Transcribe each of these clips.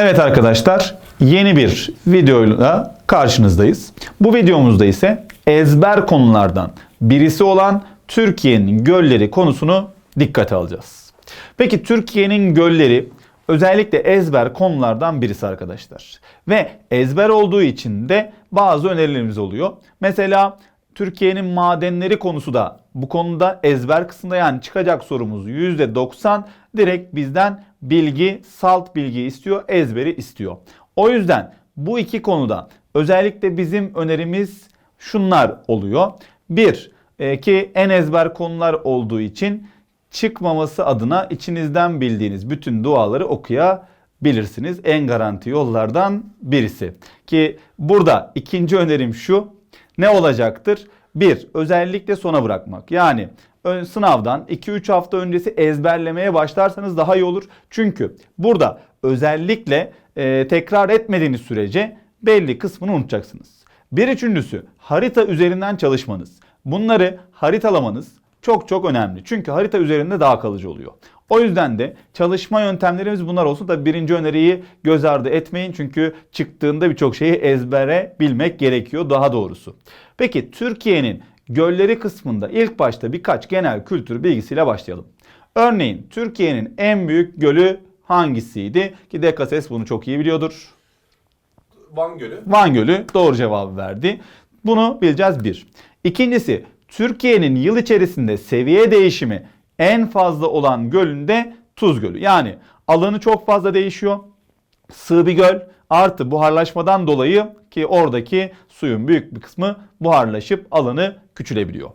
Evet arkadaşlar yeni bir videoyla karşınızdayız. Bu videomuzda ise ezber konulardan birisi olan Türkiye'nin gölleri konusunu dikkate alacağız. Peki Türkiye'nin gölleri özellikle ezber konulardan birisi arkadaşlar. Ve ezber olduğu için de bazı önerilerimiz oluyor. Mesela Türkiye'nin madenleri konusu da bu konuda ezber kısmında yani çıkacak sorumuz %90 direkt bizden bilgi, salt bilgi istiyor, ezberi istiyor. O yüzden bu iki konuda özellikle bizim önerimiz şunlar oluyor. Bir, e, ki en ezber konular olduğu için çıkmaması adına içinizden bildiğiniz bütün duaları okuyabilirsiniz. En garanti yollardan birisi. Ki burada ikinci önerim şu. Ne olacaktır? Bir, özellikle sona bırakmak. Yani ön- sınavdan 2-3 hafta öncesi ezberlemeye başlarsanız daha iyi olur. Çünkü burada özellikle e, tekrar etmediğiniz sürece belli kısmını unutacaksınız. Bir üçüncüsü harita üzerinden çalışmanız. Bunları haritalamanız çok çok önemli. Çünkü harita üzerinde daha kalıcı oluyor. O yüzden de çalışma yöntemlerimiz bunlar olsun da birinci öneriyi göz ardı etmeyin. Çünkü çıktığında birçok şeyi ezbere bilmek gerekiyor daha doğrusu. Peki Türkiye'nin gölleri kısmında ilk başta birkaç genel kültür bilgisiyle başlayalım. Örneğin Türkiye'nin en büyük gölü hangisiydi? Ki Dekases bunu çok iyi biliyordur. Van Gölü. Van Gölü doğru cevabı verdi. Bunu bileceğiz bir. İkincisi Türkiye'nin yıl içerisinde seviye değişimi en fazla olan gölünde Tuz Gölü. Yani alanı çok fazla değişiyor. Sığ bir göl artı buharlaşmadan dolayı ki oradaki suyun büyük bir kısmı buharlaşıp alanı küçülebiliyor.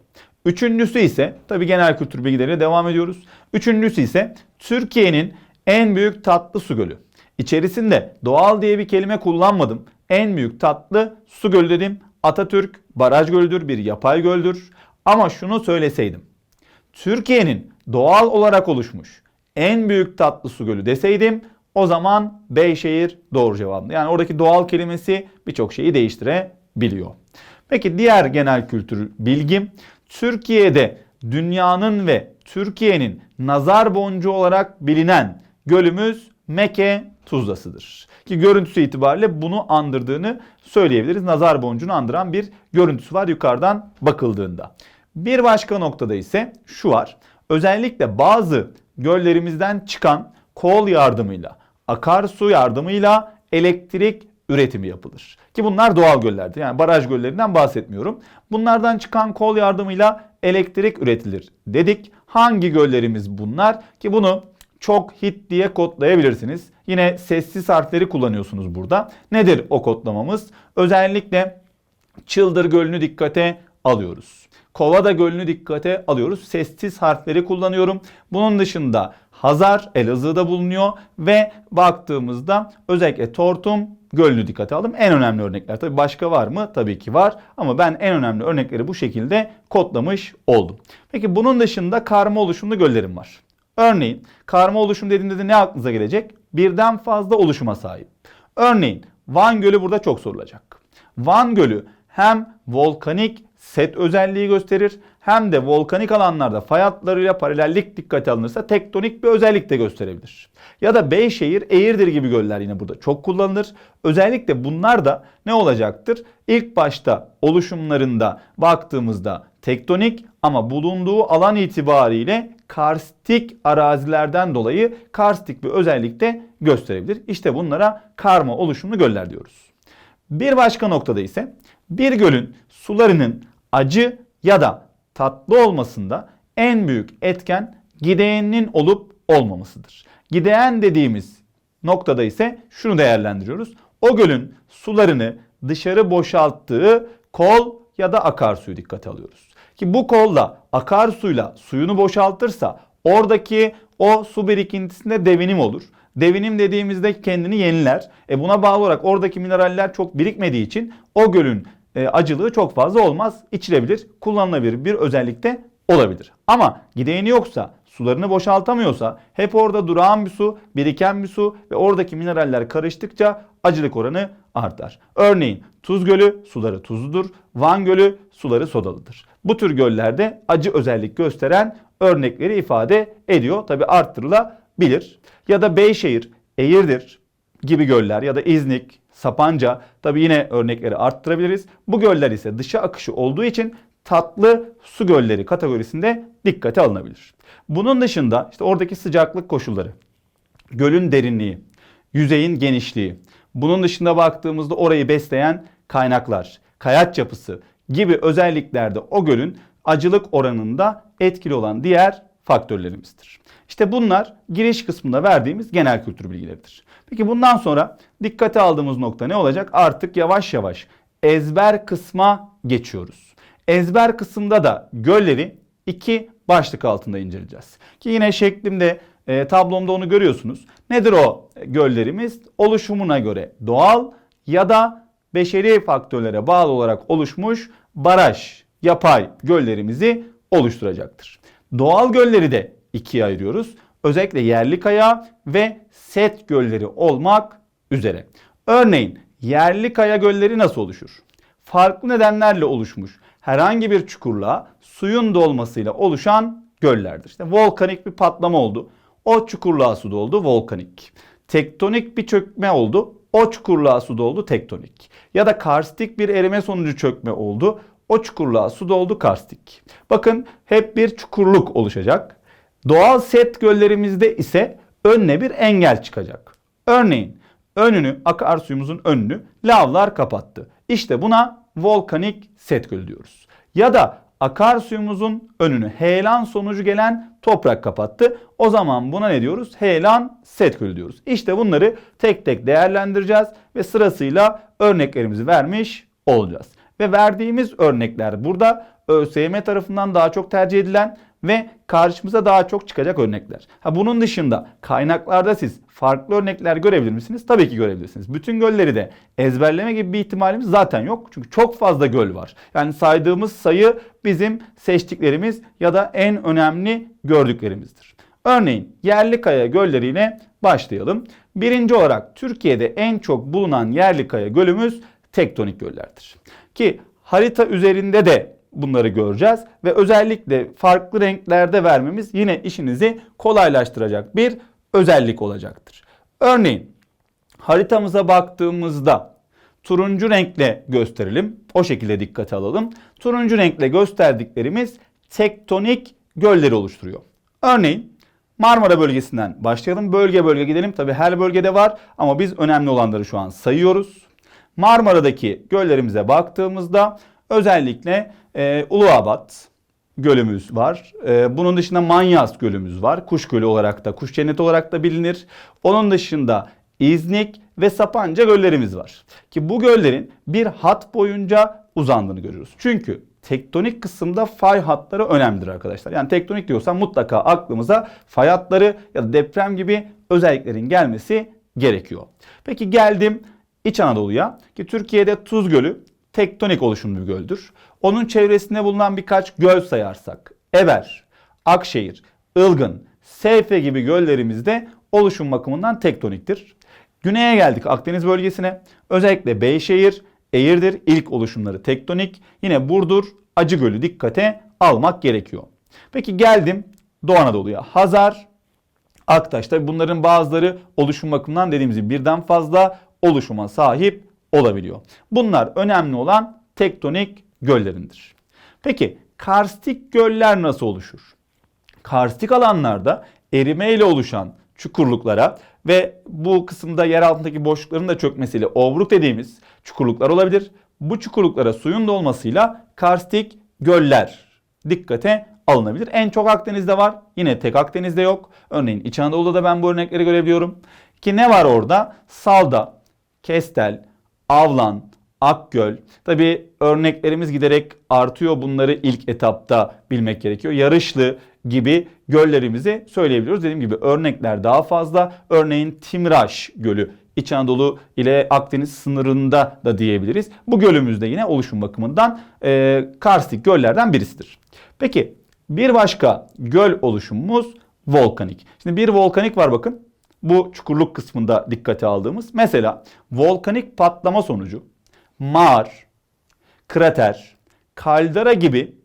Üçüncüsü ise tabi genel kültür bilgileriyle devam ediyoruz. Üçüncüsü ise Türkiye'nin en büyük tatlı su gölü. İçerisinde doğal diye bir kelime kullanmadım. En büyük tatlı su gölü dedim. Atatürk baraj gölüdür, bir yapay göldür. Ama şunu söyleseydim. Türkiye'nin doğal olarak oluşmuş en büyük tatlı su gölü deseydim o zaman Beyşehir doğru cevabı. Yani oradaki doğal kelimesi birçok şeyi değiştirebiliyor. Peki diğer genel kültür bilgim Türkiye'de dünyanın ve Türkiye'nin nazar boncuğu olarak bilinen gölümüz Meke Tuzla'sıdır. Ki görüntüsü itibariyle bunu andırdığını söyleyebiliriz. Nazar boncuğunu andıran bir görüntüsü var yukarıdan bakıldığında. Bir başka noktada ise şu var. Özellikle bazı göllerimizden çıkan kol yardımıyla, akarsu yardımıyla elektrik üretimi yapılır. Ki bunlar doğal göllerdir. Yani baraj göllerinden bahsetmiyorum. Bunlardan çıkan kol yardımıyla elektrik üretilir dedik. Hangi göllerimiz bunlar? Ki bunu çok hit diye kodlayabilirsiniz. Yine sessiz harfleri kullanıyorsunuz burada. Nedir o kodlamamız? Özellikle Çıldır Gölü'nü dikkate alıyoruz. Kovada Gölü'nü dikkate alıyoruz. Sessiz harfleri kullanıyorum. Bunun dışında Hazar Elazığ'da bulunuyor ve baktığımızda özellikle Tortum Gölü'nü dikkate aldım. En önemli örnekler. Tabii başka var mı? Tabii ki var. Ama ben en önemli örnekleri bu şekilde kodlamış oldum. Peki bunun dışında karma oluşumlu göllerim var. Örneğin karma oluşum dediğimde de ne aklınıza gelecek? Birden fazla oluşuma sahip. Örneğin Van Gölü burada çok sorulacak. Van Gölü hem volkanik set özelliği gösterir hem de volkanik alanlarda fay hatlarıyla paralellik dikkate alınırsa tektonik bir özellik de gösterebilir. Ya da Beyşehir, Eğirdir gibi göller yine burada çok kullanılır. Özellikle bunlar da ne olacaktır? İlk başta oluşumlarında baktığımızda tektonik ama bulunduğu alan itibariyle karstik arazilerden dolayı karstik bir özellik de gösterebilir. İşte bunlara karma oluşumlu göller diyoruz. Bir başka noktada ise bir gölün sularının acı ya da tatlı olmasında en büyük etken gideğinin olup olmamasıdır. Gideğen dediğimiz noktada ise şunu değerlendiriyoruz. O gölün sularını dışarı boşalttığı kol ya da akarsuyu dikkate alıyoruz. Ki bu kolla akarsuyla suyunu boşaltırsa oradaki o su birikintisinde devinim olur. Devinim dediğimizde kendini yeniler. E buna bağlı olarak oradaki mineraller çok birikmediği için o gölün e, acılığı çok fazla olmaz. İçilebilir, kullanılabilir bir özellikte olabilir. Ama gideğini yoksa, sularını boşaltamıyorsa, hep orada durağan bir su, biriken bir su ve oradaki mineraller karıştıkça acılık oranı artar. Örneğin Tuz Gölü suları tuzludur, Van Gölü suları sodalıdır. Bu tür göllerde acı özellik gösteren örnekleri ifade ediyor. Tabi arttırılabilir. Ya da Beyşehir, Eğirdir, gibi göller ya da İznik, Sapanca tabi yine örnekleri arttırabiliriz. Bu göller ise dışa akışı olduğu için tatlı su gölleri kategorisinde dikkate alınabilir. Bunun dışında işte oradaki sıcaklık koşulları, gölün derinliği, yüzeyin genişliği, bunun dışında baktığımızda orayı besleyen kaynaklar, kayaç yapısı gibi özelliklerde o gölün acılık oranında etkili olan diğer faktörlerimizdir. İşte bunlar giriş kısmında verdiğimiz genel kültür bilgileridir. Peki bundan sonra dikkate aldığımız nokta ne olacak? Artık yavaş yavaş ezber kısma geçiyoruz. Ezber kısımda da gölleri iki başlık altında inceleyeceğiz. Ki yine şeklimde e, tablomda onu görüyorsunuz. Nedir o göllerimiz? Oluşumuna göre doğal ya da beşeri faktörlere bağlı olarak oluşmuş baraj, yapay göllerimizi oluşturacaktır. Doğal gölleri de ikiye ayırıyoruz. Özellikle yerli kaya ve set gölleri olmak üzere. Örneğin yerli kaya gölleri nasıl oluşur? Farklı nedenlerle oluşmuş herhangi bir çukurluğa suyun dolmasıyla oluşan göllerdir. İşte volkanik bir patlama oldu. O çukurluğa su doldu volkanik. Tektonik bir çökme oldu. O çukurluğa su doldu tektonik. Ya da karstik bir erime sonucu çökme oldu. O çukurluğa su doldu karstik. Bakın hep bir çukurluk oluşacak. Doğal set göllerimizde ise önüne bir engel çıkacak. Örneğin önünü akarsuyumuzun önünü lavlar kapattı. İşte buna volkanik set gölü diyoruz. Ya da akarsuyumuzun önünü heyelan sonucu gelen toprak kapattı. O zaman buna ne diyoruz? Heyelan set gölü diyoruz. İşte bunları tek tek değerlendireceğiz ve sırasıyla örneklerimizi vermiş olacağız. Ve verdiğimiz örnekler burada ÖSYM tarafından daha çok tercih edilen ve karşımıza daha çok çıkacak örnekler. Ha bunun dışında kaynaklarda siz farklı örnekler görebilir misiniz? Tabii ki görebilirsiniz. Bütün gölleri de ezberleme gibi bir ihtimalimiz zaten yok. Çünkü çok fazla göl var. Yani saydığımız sayı bizim seçtiklerimiz ya da en önemli gördüklerimizdir. Örneğin yerli kaya gölleriyle başlayalım. Birinci olarak Türkiye'de en çok bulunan yerli kaya gölümüz tektonik göllerdir. Ki harita üzerinde de bunları göreceğiz ve özellikle farklı renklerde vermemiz yine işinizi kolaylaştıracak bir özellik olacaktır. Örneğin haritamıza baktığımızda turuncu renkle gösterelim. O şekilde dikkate alalım. Turuncu renkle gösterdiklerimiz tektonik gölleri oluşturuyor. Örneğin Marmara bölgesinden başlayalım. Bölge bölge gidelim. Tabi her bölgede var ama biz önemli olanları şu an sayıyoruz. Marmara'daki göllerimize baktığımızda özellikle e, Uluabat gölümüz var. E, bunun dışında Manyas gölümüz var. Kuş gölü olarak da, kuş cenneti olarak da bilinir. Onun dışında İznik ve Sapanca göllerimiz var. Ki bu göllerin bir hat boyunca uzandığını görüyoruz. Çünkü tektonik kısımda fay hatları önemlidir arkadaşlar. Yani tektonik diyorsam mutlaka aklımıza fay hatları ya da deprem gibi özelliklerin gelmesi gerekiyor. Peki geldim İç Anadolu'ya ki Türkiye'de Tuz Gölü tektonik oluşumlu bir göldür. Onun çevresinde bulunan birkaç göl sayarsak Eber, Akşehir, Ilgın, Seyfe gibi göllerimizde oluşum bakımından tektoniktir. Güneye geldik Akdeniz bölgesine. Özellikle Beyşehir, Eğirdir ilk oluşumları tektonik. Yine Burdur, Acı Gölü dikkate almak gerekiyor. Peki geldim Doğu Anadolu'ya. Hazar, Aktaş. Tabi bunların bazıları oluşum bakımından dediğimiz gibi birden fazla oluşuma sahip olabiliyor. Bunlar önemli olan tektonik göllerindir. Peki karstik göller nasıl oluşur? Karstik alanlarda erime ile oluşan çukurluklara ve bu kısımda yer altındaki boşlukların da çökmesiyle obruk dediğimiz çukurluklar olabilir. Bu çukurluklara suyun dolmasıyla karstik göller dikkate alınabilir. En çok Akdeniz'de var. Yine tek Akdeniz'de yok. Örneğin İç Anadolu'da da ben bu örnekleri görebiliyorum. Ki ne var orada? Salda, Kestel, Avlan, Akgöl. Tabi örneklerimiz giderek artıyor. Bunları ilk etapta bilmek gerekiyor. Yarışlı gibi göllerimizi söyleyebiliyoruz. Dediğim gibi örnekler daha fazla. Örneğin Timraş Gölü İç Anadolu ile Akdeniz sınırında da diyebiliriz. Bu gölümüzde yine oluşum bakımından e, karstik göllerden birisidir. Peki bir başka göl oluşumumuz volkanik. Şimdi bir volkanik var bakın. Bu çukurluk kısmında dikkate aldığımız. Mesela volkanik patlama sonucu mağar, krater, kaldera gibi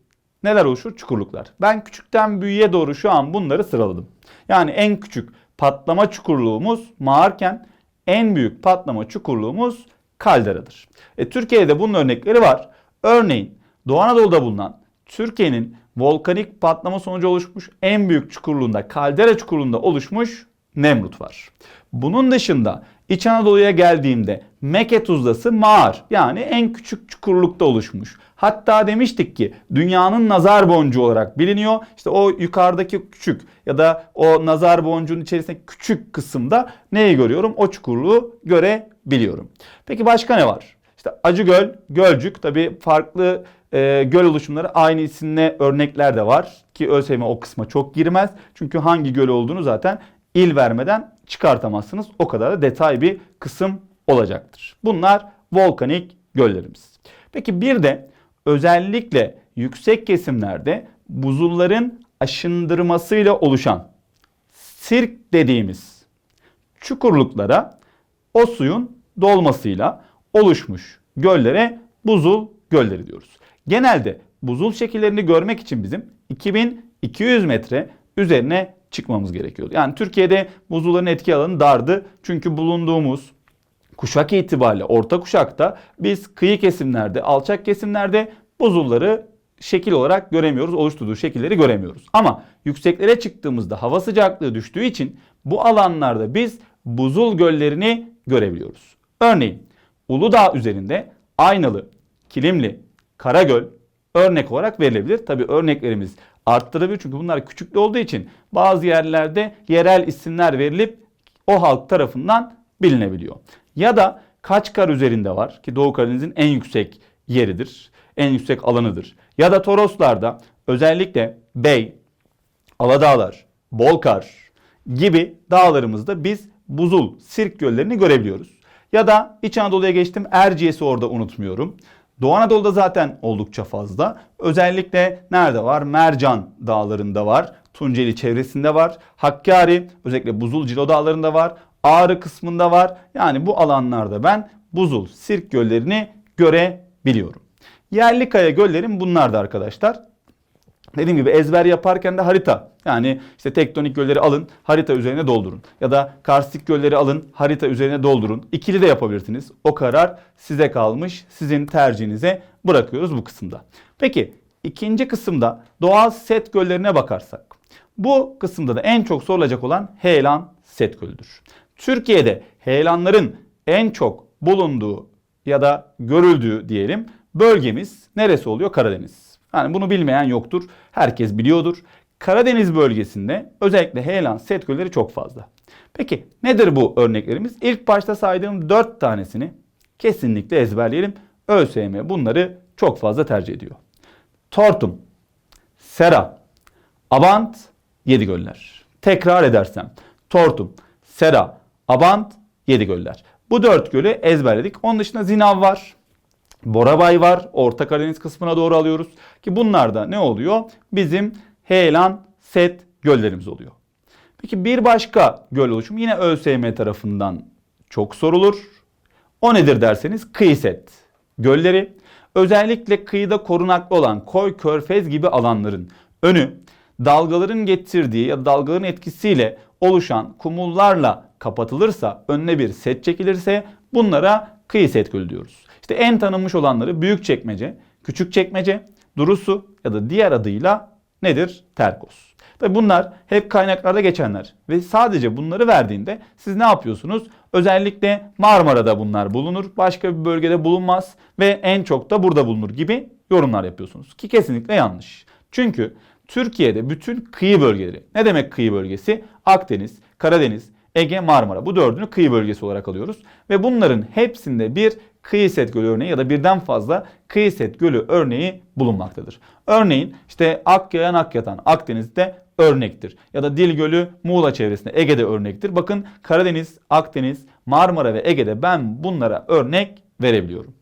neler oluşur? Çukurluklar. Ben küçükten büyüğe doğru şu an bunları sıraladım. Yani en küçük patlama çukurluğumuz mağarken en büyük patlama çukurluğumuz kalderadır. E, Türkiye'de bunun örnekleri var. Örneğin Doğu Anadolu'da bulunan Türkiye'nin volkanik patlama sonucu oluşmuş en büyük çukurluğunda, kaldera çukurluğunda oluşmuş Nemrut var. Bunun dışında İç Anadolu'ya geldiğimde Meke Tuzlası mağar yani en küçük çukurlukta oluşmuş. Hatta demiştik ki dünyanın nazar boncuğu olarak biliniyor. İşte o yukarıdaki küçük ya da o nazar boncuğun içerisindeki küçük kısımda neyi görüyorum? O çukurluğu görebiliyorum. Peki başka ne var? İşte Acıgöl, Gölcük tabi farklı e, göl oluşumları aynı isimle örnekler de var. Ki ÖSYM o kısma çok girmez. Çünkü hangi göl olduğunu zaten il vermeden çıkartamazsınız. O kadar da detay bir kısım olacaktır. Bunlar volkanik göllerimiz. Peki bir de özellikle yüksek kesimlerde buzulların aşındırmasıyla oluşan sirk dediğimiz çukurluklara o suyun dolmasıyla oluşmuş göllere buzul gölleri diyoruz. Genelde buzul şekillerini görmek için bizim 2200 metre üzerine çıkmamız gerekiyordu. Yani Türkiye'de buzulların etki alanı dardı. Çünkü bulunduğumuz kuşak itibariyle orta kuşakta biz kıyı kesimlerde, alçak kesimlerde buzulları şekil olarak göremiyoruz. Oluşturduğu şekilleri göremiyoruz. Ama yükseklere çıktığımızda hava sıcaklığı düştüğü için bu alanlarda biz buzul göllerini görebiliyoruz. Örneğin Uludağ üzerinde Aynalı, Kilimli, Karagöl örnek olarak verilebilir. Tabi örneklerimiz arttırabilir çünkü bunlar küçüklü olduğu için bazı yerlerde yerel isimler verilip o halk tarafından bilinebiliyor. Ya da Kaçkar üzerinde var ki Doğu Karadeniz'in en yüksek yeridir. En yüksek alanıdır. Ya da Toroslarda özellikle Bey, Aladağlar, Bolkar gibi dağlarımızda biz buzul, sirk göllerini görebiliyoruz. Ya da İç Anadolu'ya geçtim Erciyes'i orada unutmuyorum. Doğu Anadolu'da zaten oldukça fazla. Özellikle nerede var? Mercan dağlarında var. Tunceli çevresinde var. Hakkari özellikle buzul cilo dağlarında var. Ağrı kısmında var. Yani bu alanlarda ben buzul, sirk göllerini görebiliyorum. Yerli kaya göllerim bunlardı arkadaşlar. Dediğim gibi ezber yaparken de harita. Yani işte tektonik gölleri alın, harita üzerine doldurun. Ya da karstik gölleri alın, harita üzerine doldurun. İkili de yapabilirsiniz. O karar size kalmış. Sizin tercihinize bırakıyoruz bu kısımda. Peki ikinci kısımda doğal set göllerine bakarsak. Bu kısımda da en çok sorulacak olan heyelan set gölüdür. Türkiye'de heyelanların en çok bulunduğu ya da görüldüğü diyelim bölgemiz neresi oluyor? Karadeniz. Yani bunu bilmeyen yoktur. Herkes biliyordur. Karadeniz bölgesinde özellikle heyelan set gölleri çok fazla. Peki nedir bu örneklerimiz? İlk başta saydığım 4 tanesini kesinlikle ezberleyelim. ÖSYM bunları çok fazla tercih ediyor. Tortum, Sera, Abant, Yedigöller. Tekrar edersem Tortum, Sera, Abant, Yedigöller. Bu dört gölü ezberledik. Onun dışında Zinav var. Borabay var. Orta Karadeniz kısmına doğru alıyoruz. Ki bunlar da ne oluyor? Bizim heyelan set göllerimiz oluyor. Peki bir başka göl oluşumu yine ÖSYM tarafından çok sorulur. O nedir derseniz kıyı set gölleri. Özellikle kıyıda korunaklı olan koy, körfez gibi alanların önü dalgaların getirdiği ya da dalgaların etkisiyle oluşan kumullarla kapatılırsa, önüne bir set çekilirse bunlara kıyı set gölü diyoruz. İşte en tanınmış olanları Büyükçekmece, Küçükçekmece, Durusu ya da diğer adıyla nedir? Terkos. Tabi bunlar hep kaynaklarda geçenler ve sadece bunları verdiğinde siz ne yapıyorsunuz? Özellikle Marmara'da bunlar bulunur, başka bir bölgede bulunmaz ve en çok da burada bulunur gibi yorumlar yapıyorsunuz ki kesinlikle yanlış. Çünkü Türkiye'de bütün kıyı bölgeleri, ne demek kıyı bölgesi? Akdeniz, Karadeniz, Ege, Marmara bu dördünü kıyı bölgesi olarak alıyoruz ve bunların hepsinde bir kıyı set gölü örneği ya da birden fazla kıyı set gölü örneği bulunmaktadır. Örneğin işte Akyayan Akyatan Akdeniz'de örnektir. Ya da Dil Gölü Muğla çevresinde Ege'de örnektir. Bakın Karadeniz, Akdeniz, Marmara ve Ege'de ben bunlara örnek verebiliyorum.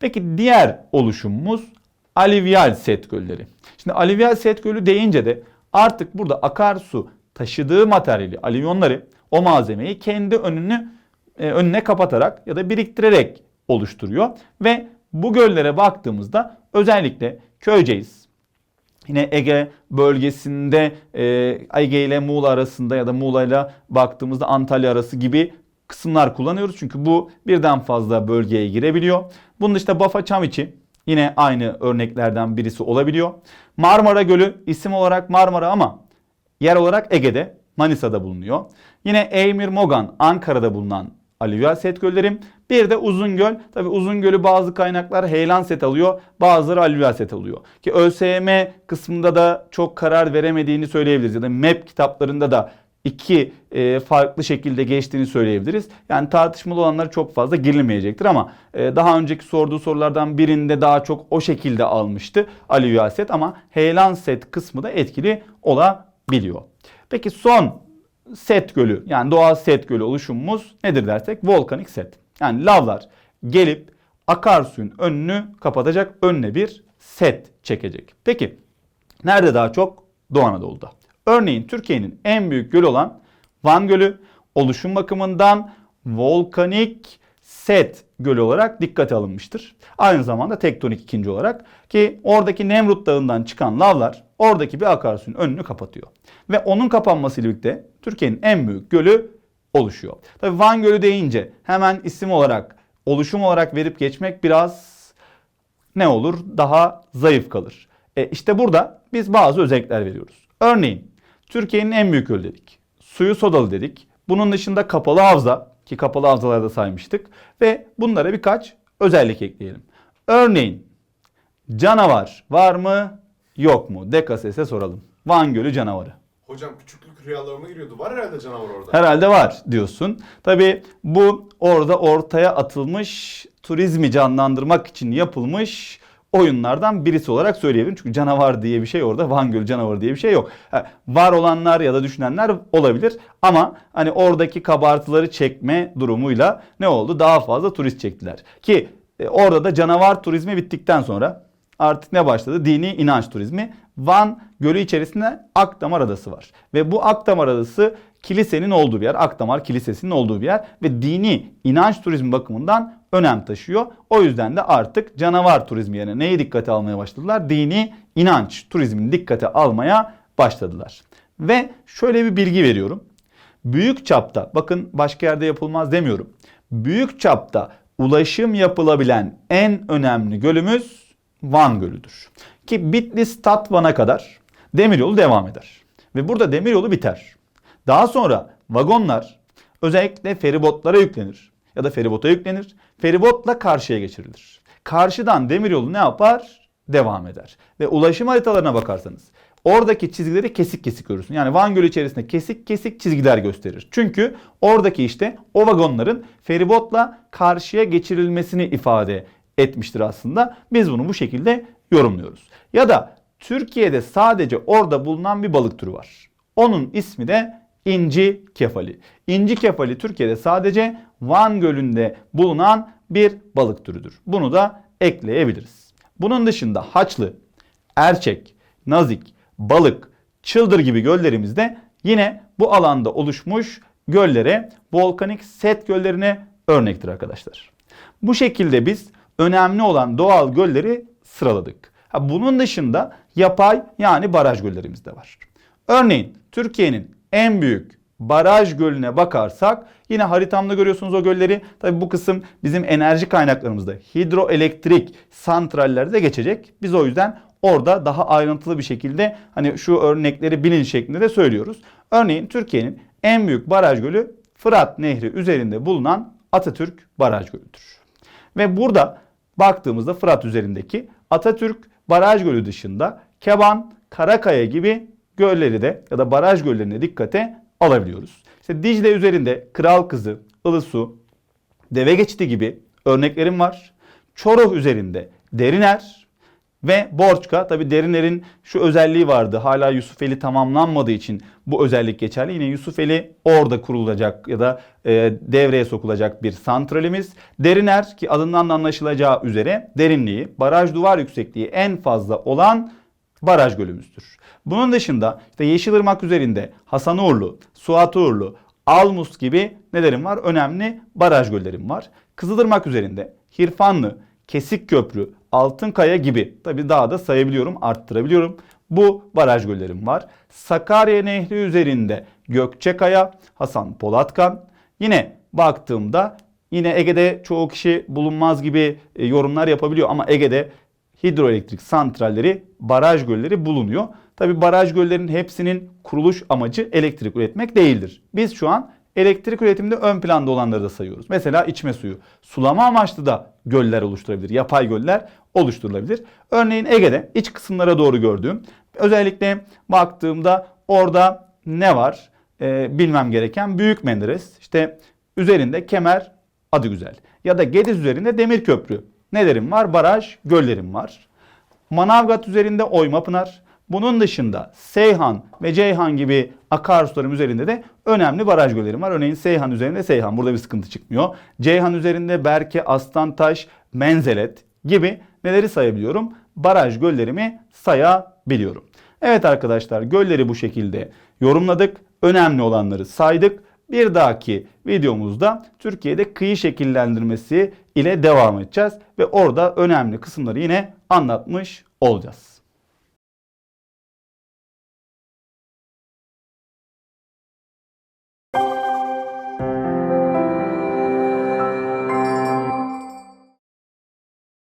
Peki diğer oluşumumuz alüvyal set gölleri. Şimdi alüvyal set gölü deyince de artık burada akarsu taşıdığı materyali, alüvyonları, o malzemeyi kendi önünü e, önüne kapatarak ya da biriktirerek oluşturuyor ve bu göllere baktığımızda özellikle Köyceğiz, Yine Ege bölgesinde e, Ege ile Muğla arasında ya da Muğla ile baktığımızda Antalya arası gibi kısımlar kullanıyoruz. Çünkü bu birden fazla bölgeye girebiliyor. Bunun işte Bafa Çamiçi yine aynı örneklerden birisi olabiliyor. Marmara Gölü isim olarak Marmara ama yer olarak Ege'de Manisa'da bulunuyor. Yine Eymir Mogan Ankara'da bulunan alüvyal set göllerim. Bir de Uzungöl. Tabi Uzungöl'ü bazı kaynaklar heyelan set alıyor. Bazıları alüvyal set alıyor. Ki ÖSYM kısmında da çok karar veremediğini söyleyebiliriz. Ya da MEP kitaplarında da iki e, farklı şekilde geçtiğini söyleyebiliriz. Yani tartışmalı olanlar çok fazla girilmeyecektir ama e, daha önceki sorduğu sorulardan birinde daha çok o şekilde almıştı alüvyal set ama heyelan set kısmı da etkili olabiliyor. Peki son set gölü yani doğal set gölü oluşumumuz nedir dersek volkanik set. Yani lavlar gelip akarsuyun önünü kapatacak önüne bir set çekecek. Peki nerede daha çok? Doğu Anadolu'da. Örneğin Türkiye'nin en büyük gölü olan Van Gölü oluşum bakımından volkanik set gölü olarak dikkate alınmıştır. Aynı zamanda tektonik ikinci olarak ki oradaki Nemrut Dağı'ndan çıkan lavlar oradaki bir akarsuyun önünü kapatıyor. Ve onun kapanmasıyla birlikte Türkiye'nin en büyük gölü oluşuyor. Tabii Van Gölü deyince hemen isim olarak, oluşum olarak verip geçmek biraz ne olur? Daha zayıf kalır. E işte burada biz bazı özellikler veriyoruz. Örneğin Türkiye'nin en büyük gölü dedik. Suyu sodalı dedik. Bunun dışında kapalı havza ki kapalı havzalarda saymıştık ve bunlara birkaç özellik ekleyelim. Örneğin canavar var mı yok mu? DKSS'e soralım. Van Gölü canavarı. Hocam küçüklük rüyalarıma giriyordu. Var herhalde canavar orada. Herhalde var diyorsun. Tabi bu orada ortaya atılmış turizmi canlandırmak için yapılmış oyunlardan birisi olarak söyleyebilirim. Çünkü canavar diye bir şey orada Van Gölü canavarı diye bir şey yok. Ha, var olanlar ya da düşünenler olabilir ama hani oradaki kabartıları çekme durumuyla ne oldu? Daha fazla turist çektiler. Ki e, orada da canavar turizmi bittikten sonra artık ne başladı? Dini inanç turizmi. Van Gölü içerisinde Akdamar Adası var. Ve bu Akdamar Adası kilisenin olduğu bir yer. Akdamar Kilisesi'nin olduğu bir yer. Ve dini inanç turizmi bakımından önem taşıyor. O yüzden de artık canavar turizmi yerine neyi dikkate almaya başladılar? Dini inanç turizmini dikkate almaya başladılar. Ve şöyle bir bilgi veriyorum. Büyük çapta bakın başka yerde yapılmaz demiyorum. Büyük çapta ulaşım yapılabilen en önemli gölümüz Van Gölü'dür. Ki Bitlis Tatvan'a kadar demiryolu devam eder. Ve burada demiryolu biter. Daha sonra vagonlar özellikle feribotlara yüklenir ya da feribota yüklenir. Feribotla karşıya geçirilir. Karşıdan demiryolu ne yapar? Devam eder. Ve ulaşım haritalarına bakarsanız oradaki çizgileri kesik kesik görürsün. Yani Van Gölü içerisinde kesik kesik çizgiler gösterir. Çünkü oradaki işte o vagonların feribotla karşıya geçirilmesini ifade etmiştir aslında. Biz bunu bu şekilde yorumluyoruz. Ya da Türkiye'de sadece orada bulunan bir balık türü var. Onun ismi de inci kefali. İnci kefali Türkiye'de sadece Van Gölü'nde bulunan bir balık türüdür. Bunu da ekleyebiliriz. Bunun dışında Haçlı, Erçek, Nazik, Balık, Çıldır gibi göllerimizde yine bu alanda oluşmuş göllere, volkanik set göllerine örnektir arkadaşlar. Bu şekilde biz önemli olan doğal gölleri sıraladık. Ha, bunun dışında yapay yani baraj göllerimiz de var. Örneğin Türkiye'nin en büyük baraj gölüne bakarsak yine haritamda görüyorsunuz o gölleri. Tabi bu kısım bizim enerji kaynaklarımızda hidroelektrik santrallerde geçecek. Biz o yüzden orada daha ayrıntılı bir şekilde hani şu örnekleri bilin şeklinde de söylüyoruz. Örneğin Türkiye'nin en büyük baraj gölü Fırat Nehri üzerinde bulunan Atatürk Baraj Gölü'dür. Ve burada baktığımızda Fırat üzerindeki Atatürk Baraj Gölü dışında Keban, Karakaya gibi gölleri de ya da baraj göllerine dikkate alabiliyoruz. İşte Dicle üzerinde Kral Kızı, Ilısu, Deve Geçidi gibi örneklerim var. Çoruh üzerinde Deriner ve Borçka. Tabi Deriner'in şu özelliği vardı. Hala Yusufeli tamamlanmadığı için bu özellik geçerli. Yine Yusufeli orada kurulacak ya da e, devreye sokulacak bir santralimiz. Deriner ki adından da anlaşılacağı üzere derinliği, baraj duvar yüksekliği en fazla olan baraj gölümüzdür. Bunun dışında işte Yeşilırmak üzerinde Hasanuğurlu, Suatuğurlu, Almus gibi nelerim var? Önemli baraj göllerim var. Kızılırmak üzerinde Hirfanlı, Kesik Köprü, Altınkaya gibi tabi daha da sayabiliyorum, arttırabiliyorum. Bu baraj göllerim var. Sakarya Nehri üzerinde Gökçekaya, Hasan Polatkan, Yine baktığımda yine Ege'de çoğu kişi bulunmaz gibi e, yorumlar yapabiliyor ama Ege'de hidroelektrik santralleri, baraj gölleri bulunuyor. Tabi baraj göllerinin hepsinin kuruluş amacı elektrik üretmek değildir. Biz şu an elektrik üretiminde ön planda olanları da sayıyoruz. Mesela içme suyu. Sulama amaçlı da göller oluşturabilir. Yapay göller oluşturulabilir. Örneğin Ege'de iç kısımlara doğru gördüğüm özellikle baktığımda orada ne var Ee, bilmem gereken Büyük Menderes. İşte üzerinde kemer adı güzel. Ya da Gediz üzerinde demir köprü. Nelerim var? Baraj, göllerim var. Manavgat üzerinde Oymapınar. Bunun dışında Seyhan ve Ceyhan gibi akarsularım üzerinde de önemli baraj göllerim var. Örneğin Seyhan üzerinde Seyhan. Burada bir sıkıntı çıkmıyor. Ceyhan üzerinde Berke, Aslantaş, Menzelet gibi neleri sayabiliyorum? Baraj göllerimi sayabiliyorum. Evet arkadaşlar gölleri bu şekilde yorumladık. Önemli olanları saydık. Bir dahaki videomuzda Türkiye'de kıyı şekillendirmesi ile devam edeceğiz ve orada önemli kısımları yine anlatmış olacağız.